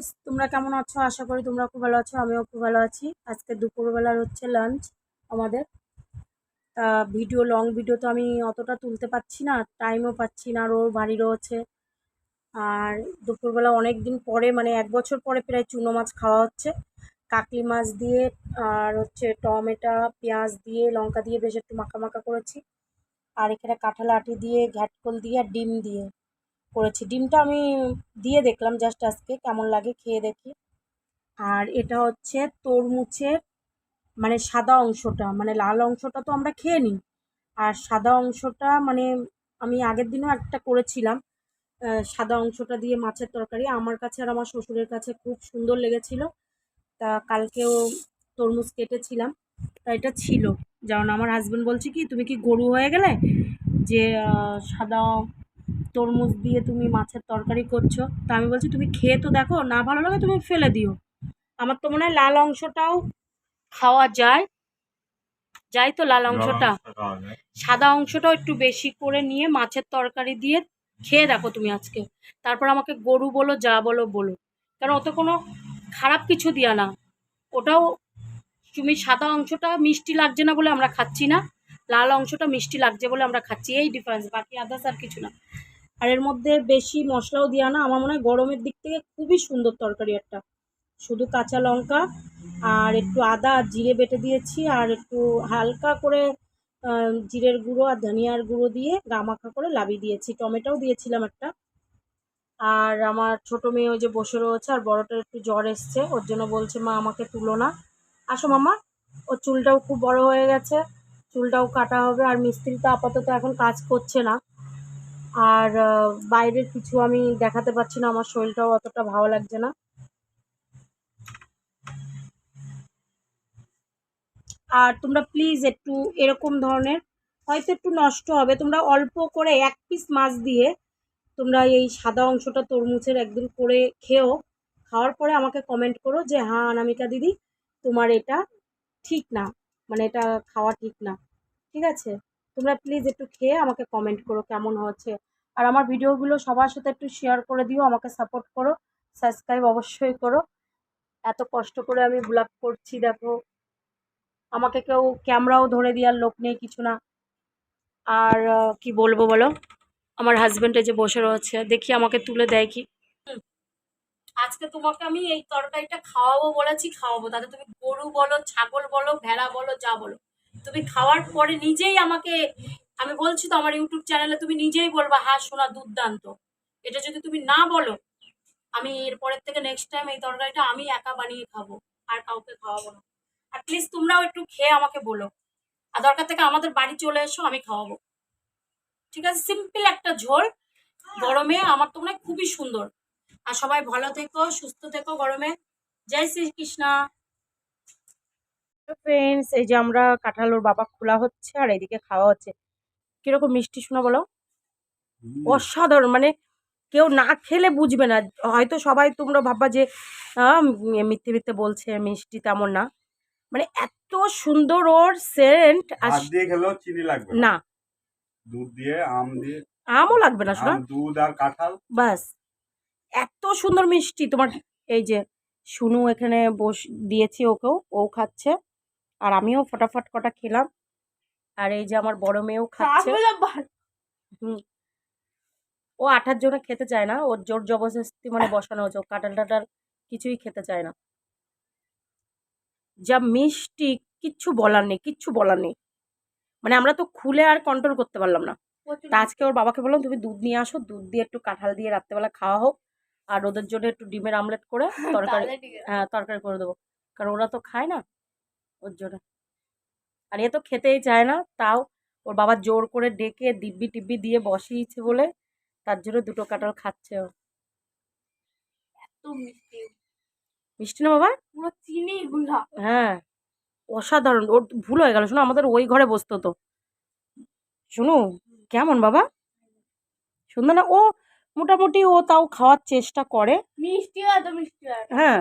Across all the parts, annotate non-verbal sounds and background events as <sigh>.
Friends তোমরা কেমন আছো? আশা করি তোমরা খুব ভালো আছো, আমিও খুব ভালো আছি। আজকে দুপুরবেলার হচ্ছে লাঞ্চ আমাদের। তা ভিডিও লং ভিডিও তো আমি অতটা তুলতে পারছি না টাইমও পাচ্ছি না আর ওর বাড়ি রয়েছে। আর দুপুরবেলা অনেক দিন পরে মানে এক বছর পরে প্রায় চুনো মাছ খাওয়া হচ্ছে। কাকলি মাছ দিয়ে আর হচ্ছে টমেটো, পেঁয়াজ দিয়ে, লঙ্কা দিয়ে বেশ একটু মাখা মাখা করেছি। আর এখানে কাঁঠাল আটি দিয়ে, ঘ্যাটকল দিয়ে আর ডিম দিয়ে। করেছি। ডিমটা আমি দিয়ে দেখলাম জাস্ট আজকে, কেমন লাগে খেয়ে দেখি। আর এটা হচ্ছে তরমুজের মানে সাদা অংশটা মানে লাল অংশটা তো আমরা খেয়ে নিই। আর সাদা অংশটা মানে আমি আগের দিনও একটা করেছিলাম। সাদা অংশটা দিয়ে মাছের তরকারি। আমার কাছে আর আমার শ্বশুরের কাছে খুব সুন্দর লেগেছিল। তা কালকেও তরমুজ কেটেছিলাম। তা এটা ছিল। যেমন আমার হাজবেন্ড বলছে কি, তুমি কি গরু হয়ে গেলে যে সাদা তরমুজ দিয়ে তুমি মাছের তরকারি করছ। তা আমি বলছি তুমি খেয়ে তো দেখো না ভালো লাগে তুমি ফেলে দিও। আমার তো মনে হয় লাল অংশটাও খাওয়া যায়। যাই তো লাল অংশটা। সাদা অংশটাও একটু বেশি করে নিয়ে মাছের তরকারি দিয়ে খেয়ে দেখো তুমি আজকে। তারপর আমাকে গরু বলো যা বলো বলো। কারণ ওতে কোনো খারাপ কিছু দিয়া না। ওটাও তুমি সাদা অংশটা মিষ্টি লাগছে না বলে আমরা খাচ্ছি না। লাল অংশটা মিষ্টি লাগছে বলে আমরা খাচ্ছি। এই ডিফারেন্স বাকি আদার্স আর কিছু না। আর এর মধ্যে বেশি মশলাও দেওয়া না। আমার মনে হয় গরমের দিক থেকে খুবই সুন্দর তরকারি একটা। শুধু কাঁচা লঙ্কা আর একটু আদা আর জিরে বেটে দিয়েছি আর একটু হালকা করে জিরের গুঁড়ো আর ধনিয়ার গুঁড়ো দিয়ে গামাখা করে লাবিয়ে দিয়েছি। টমেটোও দিয়েছিলাম একটা। আর আমার ছোট মেয়ে ওই যে বসে রয়েছে আর বড়টার একটু জ্বর এসছে, ওর জন্য বলছে, মা, আমাকে তুলো না। আসো মামা। ওর চুলটাও খুব বড় হয়ে গেছে। চুলটাও কাটা হবে আর মিস্ত্রি তো আপাতত এখন কাজ করছে না। আর বাইরের কিছু আমি দেখাতে পারছি না, আমার শরীরটাও অতটা ভালো লাগছে না। আর তোমরা প্লিজ একটু এরকম ধরনের, হয়তো একটু নষ্ট হবে, তোমরা অল্প করে এক পিস মাছ দিয়ে তোমরা এই সাদা অংশটা তরমুজের একদিন করে খেও। খাওয়ার পরে আমাকে কমেন্ট করো যে হ্যাঁ অনামিকা দিদি, তোমার এটা ঠিক না মানে এটা খাওয়া ঠিক না। ঠিক আছে? তোমরা প্লিজ একটু খেয়ে আমাকে কমেন্ট করো কেমন হচ্ছে। আর আমার ভিডিওগুলো সবার সাথে একটু শেয়ার করে দিও, আমাকে সাপোর্ট করো সাবস্ক্রাইব অবশ্যই করো। এত কষ্ট করে আমি ব্লগ করছি, দেখো। আমাকে কেউ ক্যামেরাও ধরে দেওয়ার লোক নেই, কিছু না। আর কি বলব বলো? আমার হাজবেন্ডে যে বসে রয়েছে, দেখি আমাকে তুলে দেয় কি। আজকে তোমাকে আমি এই তরকারিটা খাওয়াবো বলেছি, খাওয়াবো। তাতে তুমি গরু বলো, ছাগল বলো, ভেড়া বলো, যা বলো। তুমি খাওয়ার পরে নিজেই আমাকে আমি বলছি তো আমার ইউটিউব চ্যানেলে তুমি নিজেই বলবা হ্যাঁ শোনা দুর্দান্ত। এটা যদি তুমি না বলো, আমি এরপরের থেকে নেক্সট টাইম এই তরকারিটা আমি একা বানিয়ে খাব, আর কাউকে খাওয়াবো না। আর তোমরাও একটু খেয়ে আমাকে বলো। আর দরকার থেকে আমাদের বাড়ি চলে এসো, আমি খাওয়াবো। ঠিক আছে? সিম্পল একটা ঝোল। গরমে আমার তো মনে হয় খুবই সুন্দর। আর সবাই ভালো থেকো, সুস্থ থেকো গরমে। জয় শ্রীকৃষ্ণ। ফ্রেন্ডস এই যে আমরা কাঁঠালোর বাবা খোলা হচ্ছে আর এইদিকে খাওয়া হচ্ছে। কীরকম মিষ্টি শোনা বলো? অসাধারণ মানে কেউ না খেলে বুঝবে না। হয়তো সবাই তোমরা ভাববা যে মিথ্যে মিথ্যে বলছে মিষ্টি তেমন না। মানে এত সুন্দর ওর সেন্ট আর দিয়ে খেলেও চিনি লাগবে না। দুধ দিয়ে আম দিয়ে। আমও লাগবে না শোনা। দুধ আর কাঁঠাল। বাস এত সুন্দর মিষ্টি। তোমার এই যে শুনু এখানে বস দিয়েছি ওকেও ও খাচ্ছে। আর আমিও ফটাফট কটা খেলাম। আর এই যে আমার বড় মেয়েও খাচ্ছে। ও আঠার জন্য খেতে চায় না ওর জোর জবরদস্তি মানে বসানো হয়েছে ও কাঁঠাল টাটাল কিছুই খেতে চায় না। যা মিষ্টি কিচ্ছু বলার নেই কিচ্ছু বলার নেই। মানে আমরা তো খুলে আর কন্ট্রোল করতে পারলাম না। তা আজকে ওর বাবাকে বললাম তুমি দুধ নিয়ে আসো দুধ দিয়ে একটু কাঁঠাল দিয়ে রাত্রেবেলা খাওয়া হোক আর ওদের জন্য একটু ডিমের আমলেট করে <laughs> তরকারি হ্যাঁ তরকারি করে দেবো। কারণ ওরা তো খায় না ওর জন্য। আর এ তো খেতেই চায় না তাও ওর বাবা জোর করে ডেকে দিব্যি টিব্বি দিয়ে বসিয়েছে বলে তার জন্য দুটো কাঁঠাল খাচ্ছে ও। এত মিষ্টি। মিষ্টি না বাবা? পুরো চিনি গুলা হ্যাঁ অসাধারণ। ওর ভুল হয়ে গেল। শোনো আমাদের ওই ঘরে বসতো তো। শুনু কেমন বাবা? সুন্দর না? ও মোটামুটি ও তাও খাওয়ার চেষ্টা করে। মিষ্টি মিষ্টি হ্যাঁ।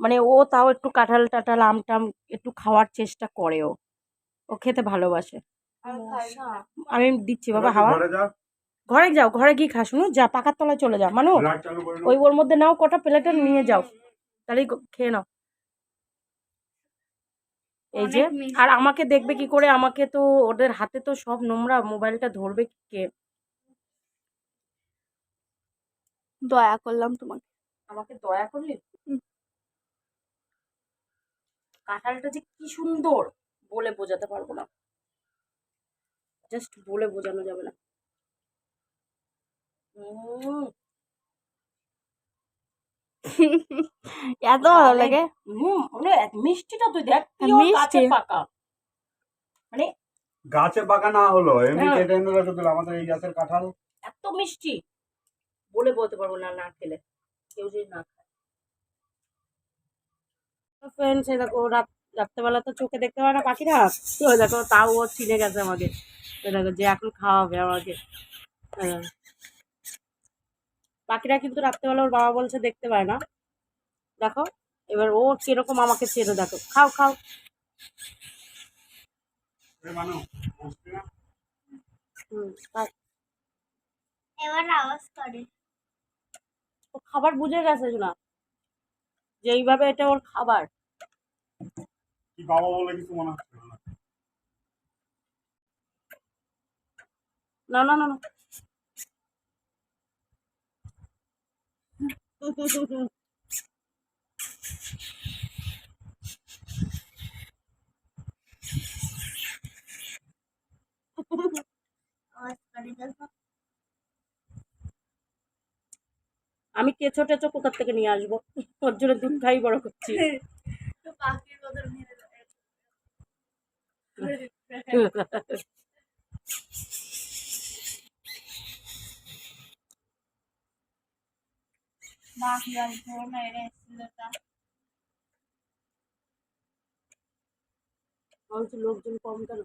মানে ও তাও একটু কাঁঠাল টাঠাল আম টাম একটু খাওয়ার চেষ্টা করে ও। ও খেতে ভালোবাসে। আমি দিচ্ছি বাবা হাওয়া। ঘরে যাও। ঘরে গিয়ে খা শুনো যা পাকার তলায় চলে যাও মানু ওই ওর মধ্যে নাও কটা প্লেটে নিয়ে যাও। তাহলে খেয়ে নাও। এই যে আর আমাকে দেখবে কি করে? আমাকে তো ওদের হাতে তো সব নোংরা মোবাইলটা ধরবে কে? দয়া করলাম তোমাকে। আমাকে দয়া করলি? কাঁঠালটা যে কি সুন্দর! বলে বোঝাতে পারব না। জাস্ট বলে বোঝানো যাবে না। এত ভালো লাগে। হুম মানে মিষ্টিটা তুই দেখ মিষ্টি। গাছের পাকা। মানে গাছে পাকা না হলো এমনি হ্যাঁ। কেটে এনে রেখে দিল আমাদের এই গাছের কাঁঠাল। এত মিষ্টি। বলে বলতে পারব না না খেলে। কেউ যদি না খায়। ফ্রেন্ডস দেখো রাত রাত্রেবেলা তো চোখে দেখতে পারে না পাখিরা। তো দেখো তাও ও চিনে গেছে আমাকে। এই দেখো যে এখন খাওয়াবে আমাকে। হ্যাঁ। পাখিরা কিন্তু রাত্রেবেলা ওর বাবা বলছে দেখতে পায় না। দেখো এবার ও কীরকম আমাকে চেনে দেখো। খাও খাও। মানু খাবার বুঝে গেছে না যে এইভাবে এটা ওর খাবার। কি বাবা বলে কিছু মনে হচ্ছে না? না না আমি কেঁচো টেচো কোথার থেকে নিয়ে আসব? ওর জন্য দুধ খাই বড় করছি। তো পাখির কথা মেরে মা কি আর ধরো এনে এসেছিল তা বলছি লোকজন কম কেন